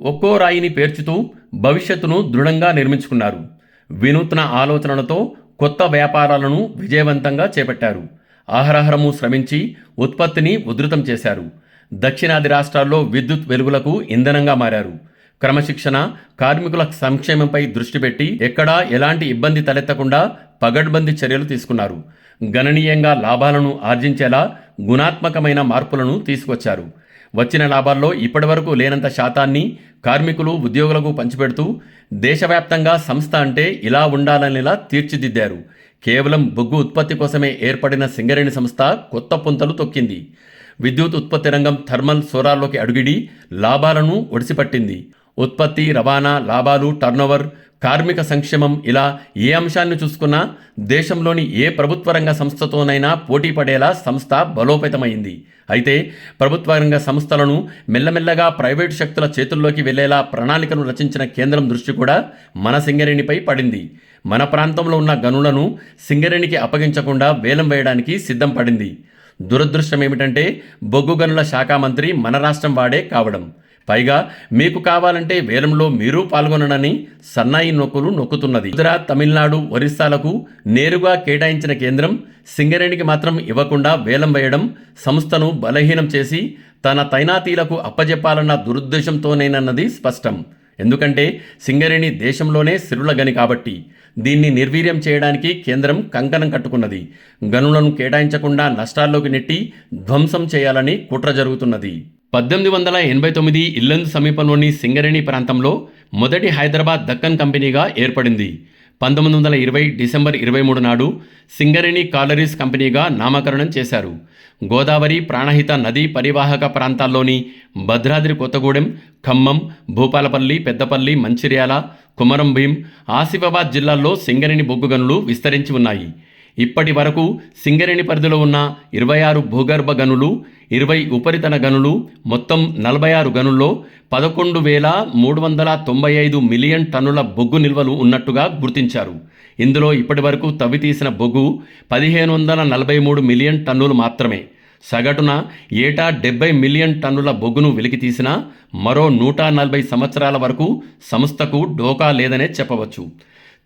ఒక్కో రాయిని పేర్చుతూ భవిష్యత్తును దృఢంగా నిర్మించుకున్నారు. వినూత్న ఆలోచనలతో కొత్త వ్యాపారాలను విజయవంతంగా చేపట్టారు. ఆహరహరము శ్రమించి ఉత్పత్తిని ఉధృతం చేశారు. దక్షిణాది రాష్ట్రాల్లో విద్యుత్ వెలుగులకు ఇంధనంగా మారారు. క్రమశిక్షణ కార్మికుల సంక్షేమంపై దృష్టి పెట్టి ఎక్కడా ఎలాంటి ఇబ్బంది తలెత్తకుండా పగడ్బందీ చర్యలు తీసుకున్నారు. గణనీయంగా లాభాలను ఆర్జించేలా గుణాత్మకమైన మార్పులను తీసుకొచ్చారు. వచ్చిన లాభాల్లో ఇప్పటివరకు లేనంత శాతాన్ని కార్మికులు ఉద్యోగులకు పంచిపెడుతూ దేశవ్యాప్తంగా సంస్థ అంటే ఇలా ఉండాలనేలా తీర్చిదిద్దారు. కేవలం బొగ్గు ఉత్పత్తి కోసమే ఏర్పడిన సింగరేణి సంస్థ కొత్త పుంతలు తొక్కింది. విద్యుత్ ఉత్పత్తి రంగం థర్మల్ సోరాల్లోకి అడుగిడి లాభాలను ఒడిసిపట్టింది. ఉత్పత్తి రవాణా లాభాలు టర్నోవర్ కార్మిక సంక్షేమం ఇలా ఏ అంశాన్ని చూసుకున్నా దేశంలోని ఏ ప్రభుత్వ రంగ సంస్థతోనైనా పోటీ పడేలా సంస్థ బలోపేతమైంది. అయితే ప్రభుత్వ రంగ సంస్థలను మెల్లమెల్లగా ప్రైవేటు శక్తుల చేతుల్లోకి వెళ్ళేలా ప్రణాళికను రచించిన కేంద్రం దృష్టి కూడా మన సింగరేణిపై పడింది. మన ప్రాంతంలో ఉన్న గనులను సింగరేణికి అప్పగించకుండా వేలం వేయడానికి సిద్ధం పడింది. దురదృష్టం ఏమిటంటే బొగ్గు గనుల శాఖ మంత్రి మన రాష్ట్రం వాడే కావడం. పైగా మీకు కావాలంటే వేలంలో మీరు పాల్గొననని సన్నాయి నొక్కులు నొక్కుతున్నది. గుజరాత్ తమిళనాడు ఒరిస్సాలకు నేరుగా కేటాయించిన కేంద్రం సింగరేణికి మాత్రం ఇవ్వకుండా వేలం వేయడం సంస్థను బలహీనం చేసి తన తైనాతీలకు అప్పజెప్పాలన్న దురుద్దేశంతోనేనన్నది స్పష్టం. ఎందుకంటే సింగరేణి దేశంలోనే సిరుల గని కాబట్టి దీన్ని నిర్వీర్యం చేయడానికి కేంద్రం కంకణం కట్టుకున్నది. గనులను కేటాయించకుండా నష్టాల్లోకి నెట్టి ధ్వంసం చేయాలని కుట్ర జరుగుతున్నది. పద్దెనిమిది వందల ఎనభై తొమ్మిది ఇల్లందు సమీపంలోని సింగరేణి ప్రాంతంలో మొదటి హైదరాబాద్ దక్కన్ కంపెనీగా ఏర్పడింది. పంతొమ్మిది వందల ఇరవై డిసెంబర్ ఇరవై మూడు నాడు సింగరేణి కాలరీస్ కంపెనీగా నామకరణం చేశారు. గోదావరి ప్రాణహిత నదీ పరివాహక ప్రాంతాల్లోని భద్రాద్రి కొత్తగూడెం ఖమ్మం భూపాలపల్లి పెద్దపల్లి మంచిర్యాల కుమరం భీం ఆసిఫాబాద్ జిల్లాల్లో సింగరేణి బొగ్గు గనులు విస్తరించి ఉన్నాయి. ఇప్పటి వరకు సింగరేణి పరిధిలో ఉన్న ఇరవై ఆరు భూగర్భ గనులు ఇరవై ఉపరితల గనులు మొత్తం నలభై ఆరు గనుల్లో పదకొండు వేల మూడు వందల తొంభై ఐదు మిలియన్ టన్నుల బొగ్గు నిల్వలు ఉన్నట్టుగా గుర్తించారు. ఇందులో ఇప్పటి వరకు తవ్వితీసిన బొగ్గు పదిహేను వందల నలభై మూడు మిలియన్ టన్నులు మాత్రమే. సగటున ఏటా డెబ్బై మిలియన్ టన్నుల బొగ్గును వెలికితీసినా మరో నూట నలభై సంవత్సరాల వరకు సంస్థకు డోకా లేదనే చెప్పవచ్చు.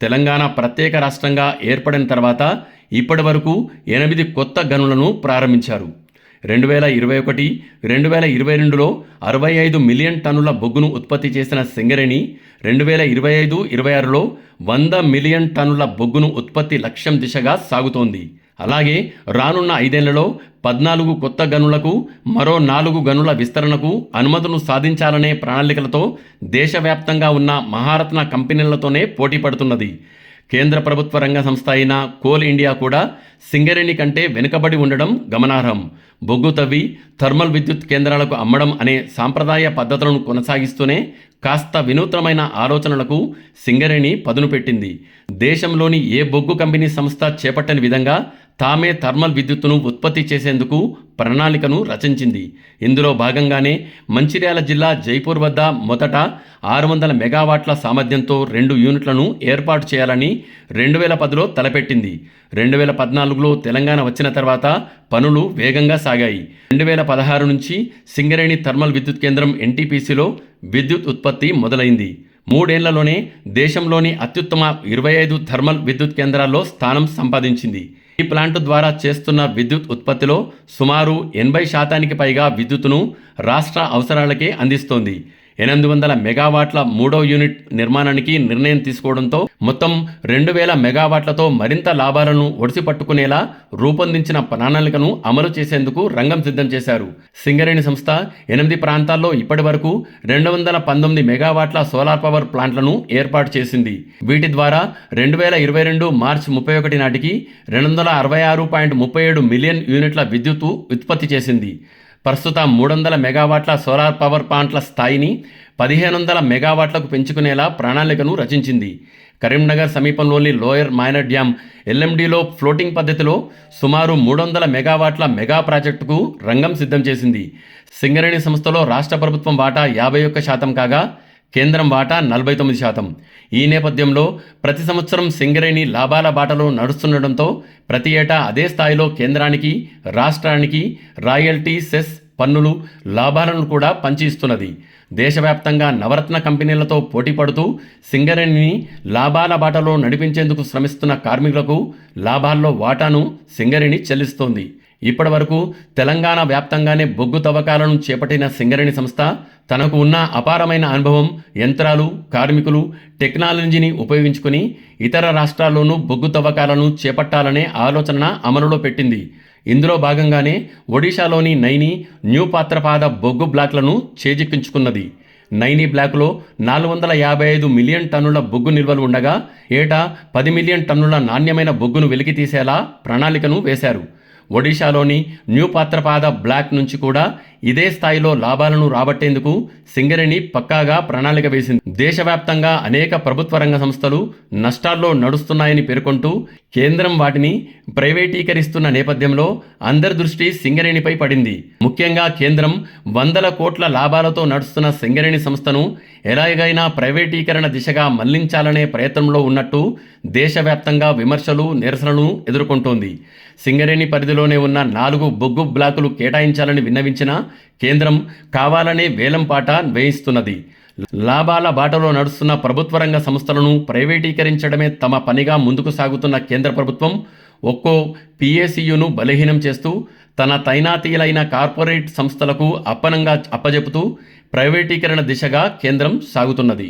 తెలంగాణ ప్రత్యేక రాష్ట్రంగా ఏర్పడిన తర్వాత ఇప్పటి వరకు ఎనిమిది కొత్త గనులను ప్రారంభించారు. రెండు వేల ఇరవై ఒకటి రెండు వేల ఇరవై రెండులో అరవై ఐదు మిలియన్ టన్నుల బొగ్గును ఉత్పత్తి చేసిన సింగరేణి రెండు వేల ఇరవై ఐదు ఇరవై ఆరులో వంద మిలియన్ టన్నుల బొగ్గును ఉత్పత్తి లక్ష్యం దిశగా సాగుతోంది. అలాగే రానున్న ఐదేళ్ళలో పద్నాలుగు కొత్త గనులకు మరో నాలుగు గనుల విస్తరణకు అనుమతులు సాధించాలనే ప్రణాళికలతో దేశవ్యాప్తంగా ఉన్న మహారత్న కంపెనీలతోనే పోటీ పడుతున్నది. కేంద్ర ప్రభుత్వ రంగ సంస్థ అయిన కోల్ ఇండియా కూడా సింగరేణి కంటే వెనుకబడి ఉండడం గమనార్హం. బొగ్గు తవ్వి థర్మల్ విద్యుత్ కేంద్రాలకు అమ్మడం అనే సాంప్రదాయ పద్ధతులను కొనసాగిస్తూనే కాస్త వినూత్నమైన ఆలోచనలకు సింగరేణి పదును పెట్టింది. దేశంలోని ఏ బొగ్గు కంపెనీ సంస్థ చేపట్టని విధంగా తామే థర్మల్ విద్యుత్తును ఉత్పత్తి చేసేందుకు ప్రణాళికను రచించింది. ఇందులో భాగంగానే మంచిర్యాల జిల్లా జైపూర్ వద్ద మొదట ఆరు వందల మెగావాట్ల సామర్థ్యంతో రెండు యూనిట్లను ఏర్పాటు చేయాలని రెండు వేల పదిలో తలపెట్టింది. రెండు వేల పద్నాలుగులో తెలంగాణ వచ్చిన తర్వాత పనులు వేగంగా సాగాయి. రెండు వేల పదహారు నుంచి సింగరేణి థర్మల్ విద్యుత్ కేంద్రం ఎన్టీపీసీలో విద్యుత్ ఉత్పత్తి మొదలైంది. మూడేళ్ళలోనే దేశంలోని అత్యుత్తమ ఇరవై ఐదు థర్మల్ విద్యుత్ కేంద్రాల్లో స్థానం సంపాదించింది. ఈ ప్లాంట్ ద్వారా చేస్తున్న విద్యుత్ ఉత్పత్తిలో సుమారు ఎనభై శాతానికి పైగా విద్యుత్తును రాష్ట్ర అవసరాలకే అందిస్తోంది. ఎనిమిది వందల మెగావాట్ల మూడో యూనిట్ నిర్మాణానికి నిర్ణయం తీసుకోవడంతో మొత్తం రెండు వేల మెగావాట్లతో మరింత లాభాలను ఒడిసిపట్టుకునేలా రూపొందించిన ప్రణాళికను అమలు చేసేందుకు రంగం సిద్ధం చేశారు. సింగరేణి సంస్థ ఎనిమిది ప్రాంతాల్లో ఇప్పటి వరకు రెండు వందల పంతొమ్మిది మెగావాట్ల సోలార్ పవర్ ప్లాంట్లను ఏర్పాటు చేసింది. వీటి ద్వారా రెండు వేల ఇరవై రెండు మార్చి ముప్పై ఒకటి నాటికి రెండు వందల అరవై ఆరు పాయింట్ ముప్పై ఏడు మిలియన్ యూనిట్ల విద్యుత్తు ఉత్పత్తి చేసింది. ప్రస్తుతం మూడు వందల మెగావాట్ల సోలార్ పవర్ ప్లాంట్ల స్థాయిని పదిహేను వందల మెగావాట్లకు పెంచుకునేలా ప్రణాళికను రచించింది. కరీంనగర్ సమీపంలోని లోయర్ మైనర్ డ్యామ్ ఎల్ఎండిలో ఫ్లోటింగ్ పద్ధతిలో సుమారు మూడు వందల మెగావాట్ల మెగా ప్రాజెక్టుకు రంగం సిద్ధం చేసింది. సింగరేణి సంస్థలో రాష్ట్ర ప్రభుత్వం వాటా యాభై ఒక్క శాతం కాగా కేంద్రం వాటా నలభై తొమ్మిది శాతం. ఈ నేపథ్యంలో ప్రతి సంవత్సరం సింగరేణి లాభాల బాటలో నడుస్తుండటంతో ప్రతి ఏటా అదే స్థాయిలో కేంద్రానికి రాష్ట్రానికి రాయల్టీ సెస్ పన్నులు లాభాలను కూడా పంచి ఇస్తున్నది దేశవ్యాప్తంగా నవరత్న కంపెనీలతో పోటీ పడుతూ సింగరేణిని లాభాల బాటలో నడిపించేందుకు శ్రమిస్తున్న కార్మికులకు లాభాల్లో వాటాను సింగరేణి చెల్లిస్తోంది. ఇప్పటి వరకు తెలంగాణ వ్యాప్తంగానే బొగ్గు తవ్వకాలను చేపట్టిన సింగరేణి సంస్థ తనకు ఉన్న అపారమైన అనుభవం యంత్రాలు కార్మికులు టెక్నాలజీని ఉపయోగించుకుని ఇతర రాష్ట్రాల్లోనూ బొగ్గు తవ్వకాలను చేపట్టాలనే ఆలోచన అమలులో పెట్టింది. ఇందులో భాగంగానే ఒడిశాలోని నైని న్యూ పాత్రపాద బొగ్గు బ్లాక్లను చేజిక్కించుకున్నది. నైని బ్లాక్లో నాలుగు వందల యాభై ఐదు మిలియన్ టన్నుల బొగ్గు నిల్వలు ఉండగా ఏటా పది మిలియన్ టన్నుల నాణ్యమైన బొగ్గును వెలికి తీసేలా ప్రణాళికను వేశారు. ఒడిశాలోని న్యూ పాత్రపాద బ్లాక్ నుంచి కూడా ఇదే స్థాయిలో లాభాలను రాబట్టేందుకు సింగరేణి పక్కాగా ప్రణాళిక వేసింది. దేశవ్యాప్తంగా అనేక ప్రభుత్వ రంగ సంస్థలు నష్టాల్లో నడుస్తున్నాయని పేర్కొంటూ కేంద్రం వాటిని ప్రైవేటీకరిస్తున్న నేపథ్యంలో అందరి దృష్టి సింగరేణిపై పడింది. ముఖ్యంగా కేంద్రం వందల కోట్ల లాభాలతో నడుస్తున్న సింగరేణి సంస్థను ఎలాగైనా ప్రైవేటీకరణ దిశగా మళ్ళించాలనే ప్రయత్నంలో ఉన్నట్టు దేశవ్యాప్తంగా విమర్శలు నిరసనలు ఎదుర్కొంటోంది. సింగరేణి పరిధిలోనే ఉన్న నాలుగు బొగ్గు బ్లాకులు కేటాయించాలని విన్నవించిన కేంద్రం కావాలనే వేలంపాట వేయిస్తున్నది. లాభాల బాటలో నడుస్తున్న ప్రభుత్వ రంగ సంస్థలను ప్రైవేటీకరించడమే తమ పనిగా ముందుకు సాగుతున్న కేంద్ర ప్రభుత్వం ఒక్కో పిఏసియును బలహీనం చేస్తూ తన తైనాతీయులైన కార్పొరేట్ సంస్థలకు అప్పనంగా అప్పజెపుతూ ప్రైవేటీకరణ దిశగా కేంద్రం సాగుతున్నది.